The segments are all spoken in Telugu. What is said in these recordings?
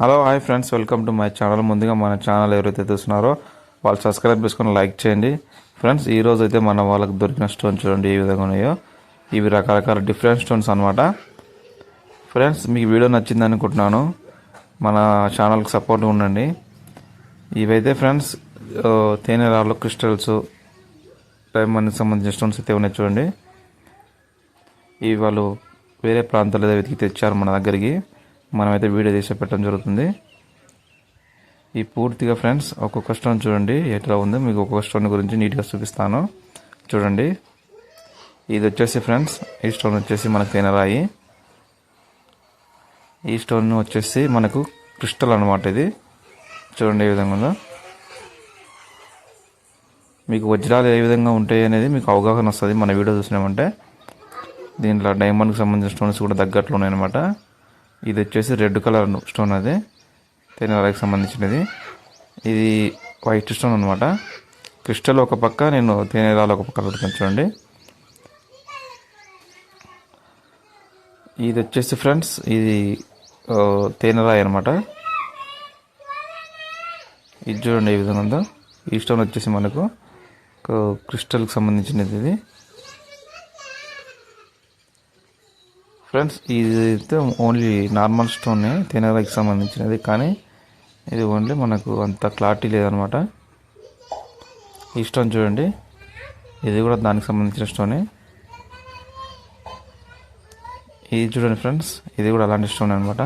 Hello hi friends. Welcome to my channel. ముందుగా మన ఛానల్ ఎవరైతే చూస్తున్నారో వాళ్ళు సబ్స్క్రైబ్ చేసుకొని లైక్ చేయండి. ఫ్రెండ్స్ ఈరోజు అయితే మన వాళ్ళకి దొరికిన స్టోన్ చూడండి ఏ విధంగా ఉన్నాయో. ఇవి రకరకాల డిఫరెంట్ స్టోన్స్ అనమాట ఫ్రెండ్స్ మీకు వీడియో నచ్చింది అనుకుంటున్నాను. మన ఛానల్కి సపోర్ట్ ఉండండి. ఇవైతే ఫ్రెండ్స్ తేనె రాళ్ళు క్రిస్టల్స్ డైమండ్కి సంబంధించిన స్టోన్స్ అయితే ఉన్నాయి చూడండి. ఇవి వాళ్ళు వేరే ప్రాంతాలు ఏదో వెతికి తెచ్చారు మన దగ్గరికి. మనమైతే వీడియో తీసి పెట్టడం జరుగుతుంది. ఈ పూర్తిగా ఫ్రెండ్స్ ఒక్కొక్క స్టోన్ చూడండి ఎట్లా ఉందో మీకు ఒక్కొక్క స్టోన్ గురించి నీట్గా చూపిస్తాను. చూడండి. ఇది వచ్చేసి ఫ్రెండ్స్ ఈ స్టోన్ వచ్చేసి మనకు తేనెరాయి. ఈ స్టోన్ వచ్చేసి మనకు క్రిస్టల్ అనమాట ఇది. చూడండి ఏ విధంగా ఉందో. మీకు వజ్రాలు ఏ విధంగా ఉంటాయి అనేది మీకు అవగాహన వస్తుంది మన వీడియో చూసినామంటే. దీంట్లో డైమండ్కి సంబంధించిన స్టోన్స్ కూడా తగ్గట్లు ఉన్నాయన్నమాట. ఇది వచ్చేసి రెడ్ కలర్ స్టోన్ అది. తెలంగాణకి సంబంధించినది. ఇది వైట్ స్టోన్ అనమాట క్రిస్టల్ ఒక పక్క నేను తేనెరాలు ఒక పక్క చూడండి. ఇది వచ్చేసి ఫ్రెండ్స్ ఇది తేనెరాయి అనమాట ఇది చూడండి ఏ విధంగా ఉందో. ఈ స్టోన్ వచ్చేసి మనకు క్రిస్టల్కి సంబంధించినది ఇది. ఫ్రెండ్స్ ఇది అయితే ఓన్లీ నార్మల్ స్టోనే తేనెరాయికి సంబంధించినది. కానీ ఇది ఓన్లీ మనకు అంత క్లారిటీ లేదనమాట. ఈ స్టోన్ చూడండి. ఇది కూడా దానికి సంబంధించిన స్టోనే ఇది చూడండి ఫ్రెండ్స్ ఇది కూడా అలాంటి స్టోన్ అనమాట.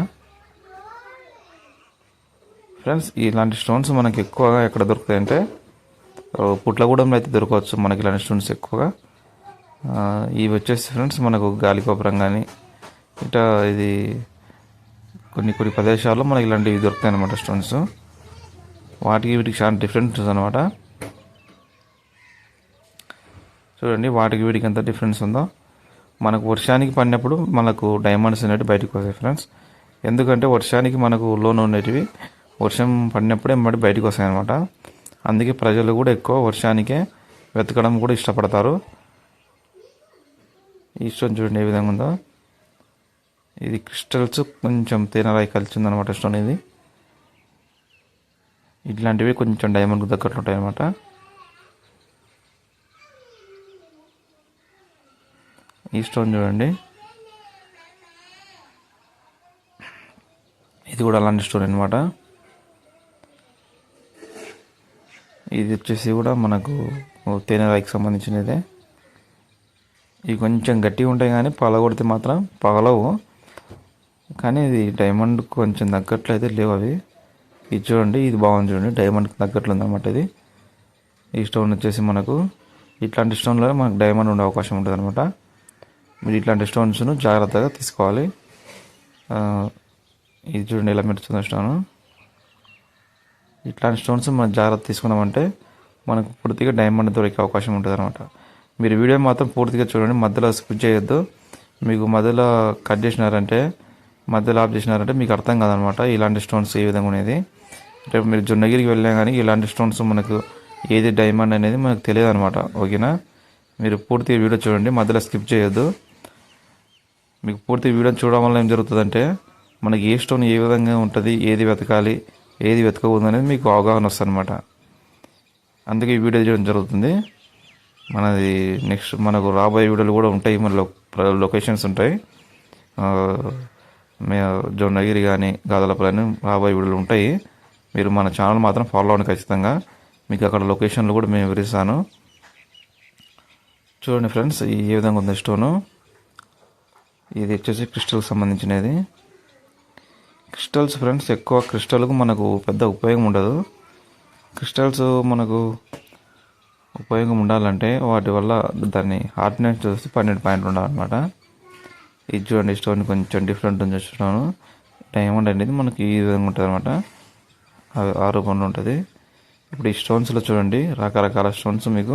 ఫ్రెండ్స్ ఇలాంటి స్టోన్స్ మనకి ఎక్కువగా ఎక్కడ దొరుకుతాయంటే పుట్లగూడెంలో అయితే దొరకవచ్చు మనకి ఇలాంటి స్టోన్స్ ఎక్కువగా. ఇవి వచ్చేసి ఫ్రెండ్స్ మనకు గాలికోపురం కానీ ఇట్లా ఇది కొన్ని కొన్ని ప్రదేశాల్లో మనకి ఇలాంటివి దొరుకుతాయి అనమాట స్టోన్స్ వాటికి వీటికి చాలా డిఫరెన్స్ అనమాట చూడండి వాటికి వీటికి ఎంత డిఫరెన్స్ ఉందో. మనకు వర్షానికి పడినప్పుడు మనకు డైమండ్స్ అనేవి బయటకు వస్తాయి ఫ్రెండ్స్ ఎందుకంటే వర్షానికి మనకు లోన్ ఉండేటివి. వర్షం పడినప్పుడే మరి బయటకు వస్తాయి అనమాట అందుకే ప్రజలు కూడా ఎక్కువ వర్షానికే వెతకడం కూడా ఇష్టపడతారు. ఈ స్టోన్ చూడండి ఏ విధంగా ఉందో. ఇది క్రిస్టల్స్ కొంచెం తేనెరాయి కలిసి ఉందన్నమాట స్టోన్ ఇది. ఇట్లాంటివి కొంచెం డైమండ్కి దగ్గరలో ఉంటాయి అనమాట ఈ స్టోన్ చూడండి. ఇది కూడా అలాంటి స్టోన్ అనమాట ఇది వచ్చేసి కూడా మనకు తేనెరాయికి సంబంధించినదే. ఇవి కొంచెం గట్టిగా ఉంటాయి కానీ పగలగొడితే మాత్రం పగలవు కానీ ఇది డైమండ్ కొంచెం తగ్గట్లు అయితే లేవు అవి. ఇది చూడండి ఇది బాగుంది చూడండి. డైమండ్కి తగ్గట్లు ఉందన్నమాట ఇది. ఈ స్టోన్ వచ్చేసి మనకు ఇట్లాంటి స్టోన్లో మనకు డైమండ్ ఉండే అవకాశం ఉంటుంది అనమాట మీరు ఇట్లాంటి స్టోన్స్ను జాగ్రత్తగా తీసుకోవాలి. ఇది చూడండి ఎలా మెరుస్తుంది స్టోను ఇట్లాంటి స్టోన్స్ మనం జాగ్రత్త తీసుకున్నామంటే మనకు పూర్తిగా డైమండ్ దొరికే అవకాశం ఉంటుంది అనమాట మీరు వీడియో మాత్రం పూర్తిగా చూడండి మధ్యలో స్కిప్ చేయొద్దు. మీకు మధ్యలో కట్ చేసినారంటే మధ్యలో ఆఫ్ చేసినారంటే మీకు అర్థం కాదనమాట ఇలాంటి స్టోన్స్ ఏ విధంగా ఉండేది. రేపు మీరు జొన్నగిరికి వెళ్ళినా కానీ ఇలాంటి స్టోన్స్ మనకు ఏది డైమండ్ అనేది మనకు తెలియదు అనమాట ఓకేనా? మీరు పూర్తి వీడియో చూడండి మధ్యలో స్కిప్ చేయొద్దు. మీకు పూర్తి వీడియో చూడడం వల్ల ఏం జరుగుతుందంటే మనకి ఏ స్టోన్ ఏ విధంగా ఉంటుంది ఏది వెతకాలి ఏది వెతకకూడదు అనేది మీకు అవగాహన వస్తుంది అనమాట అందుకే ఈ వీడియో చేయడం జరుగుతుంది. మనది నెక్స్ట్ మనకు రాబోయే వీడియోలు కూడా ఉంటాయి మన లొకేషన్స్ ఉంటాయి. జొన్నగిరి కానీ గాదలపల్లి రాబోయే వీడియోలు ఉంటాయి. మీరు మన ఛానల్ మాత్రం ఫాలో అవ్వండి ఖచ్చితంగా. మీకు అక్కడ లొకేషన్లు కూడా మేము వివరిస్తాను. చూడండి ఫ్రెండ్స్ ఈ ఏ విధంగా ఉంది స్టోను? ఇది వచ్చేసి క్రిస్టల్కి సంబంధించినది. క్రిస్టల్స్ ఫ్రెండ్స్ ఎక్కువ క్రిస్టల్కు మనకు పెద్ద ఉపయోగం ఉండదు. క్రిస్టల్స్ మనకు ఉపయోగం ఉండాలంటే వాటి వల్ల దాన్ని హార్డ్నెస్ చూసి పన్నెండు పాయింట్లు ఉండాలన్నమాట. ఇది చూడండి స్టోన్ కొంచెం డిఫరెంట్ ఉంది చూస్తున్నాను. డైమండ్ అనేది మనకి ఈ విధంగా ఉంటుంది అనమాట ఆ రూపంలో ఉంటుంది. ఇప్పుడు ఈ స్టోన్స్లో చూడండి రకరకాల స్టోన్స్ మీకు.